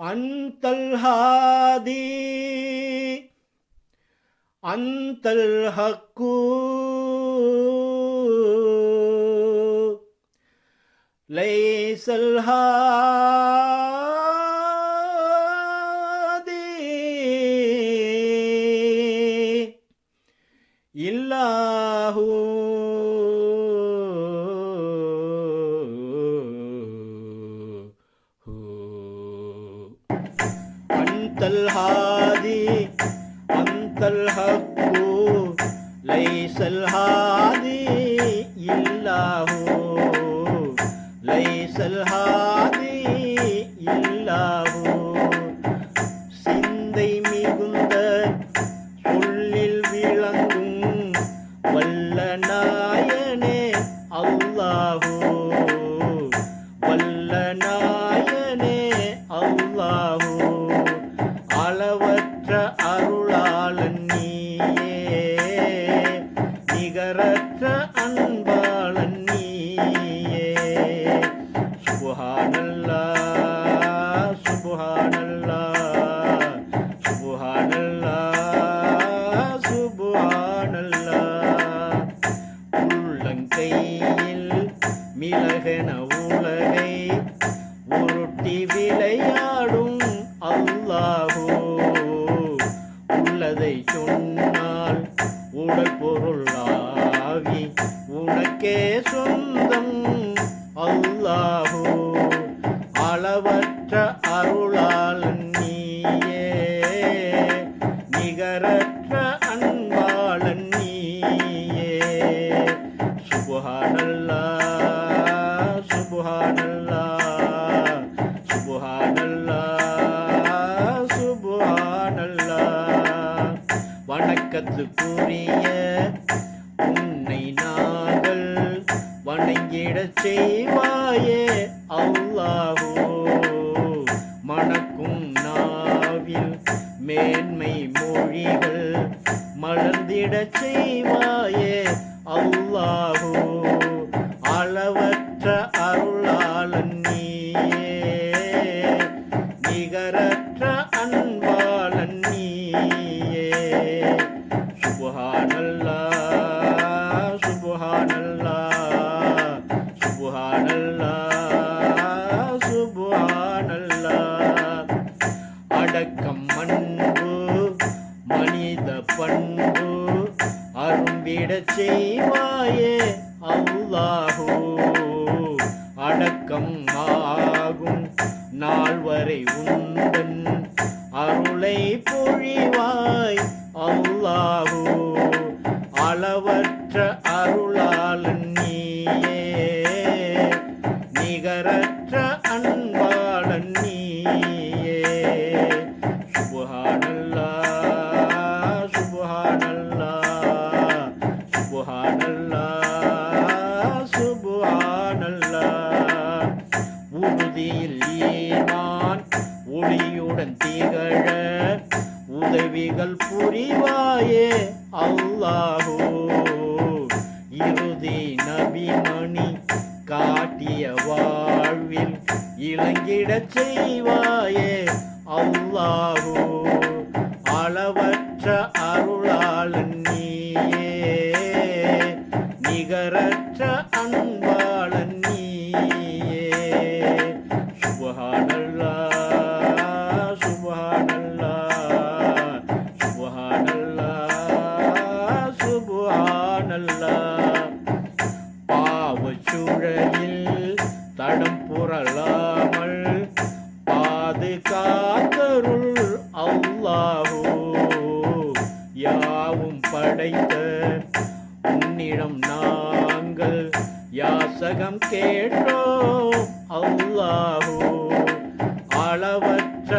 أنت الهادي أنت الحق ليس الهادي أنت الهادي أنت الحق ليس الهادي. அருளாளன் நீயே. நிகரற்ற அன்பாளன் நீயே. சுபஹானல்லா சுபஹானல்லா சுபஹானல்லா சுபஹானல்லா உள்ளங்கையில் மிளகன உலகை உருட்டி விளையாடும் அல்லாஹ். சொந்தம் அல்லாஹோ அளவற்ற அருளாளன் நீயே. நிகரற்ற அன்பாளன் நீயே. சுபஹானல்லா சுபஹானல்லா சுபஹானல்லா சுபஹானல்லா. வணக்கத்துக்குரிய வணங்கிடச் செய்வாயே அல்லாவோ. மணக்கும் நாவில் மேன்மை மொழிகள் மலர்ந்திடச் செய்வாயே அல்லாவோ. அளவற்ற அருளாளன் நீயே நிகரற்ற அன்பாளன் நீயே. சுபஹானல்லா சுபஹானல்லா அடக்கம் அன்பு மனித பண்பு அரும்பிடச் செய்வாயே அல்லாஹோ. அடக்கம் ஆகும் நாள் வரை உந்தன் அருளை பொழிவாய் அல்லாஹோ. அளவற்ற அருளாளன் நீயே நிகரற்ற ஒளியுடன் திகழ உதவிகள் புரிவாயே அல்லாஹோ. இறுதி நபிமணி காட்டிய வாழ்வில் இளங்கிடச் செய்வாயே அல்லாஹோ. அளவற்ற சுபஹானல்லா பாவச்சுழலில் தடம் புரளாமல் பாதுகாத்தருள் அல்லாஹோ. யாவும் படைத்த உன்னிடம் நாங்கள் யாசகம் கேட்டோம் அல்லாஹோ. அளவற்ற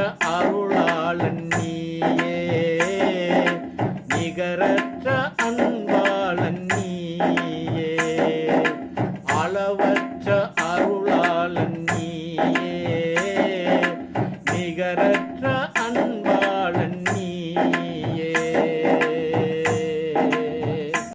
da da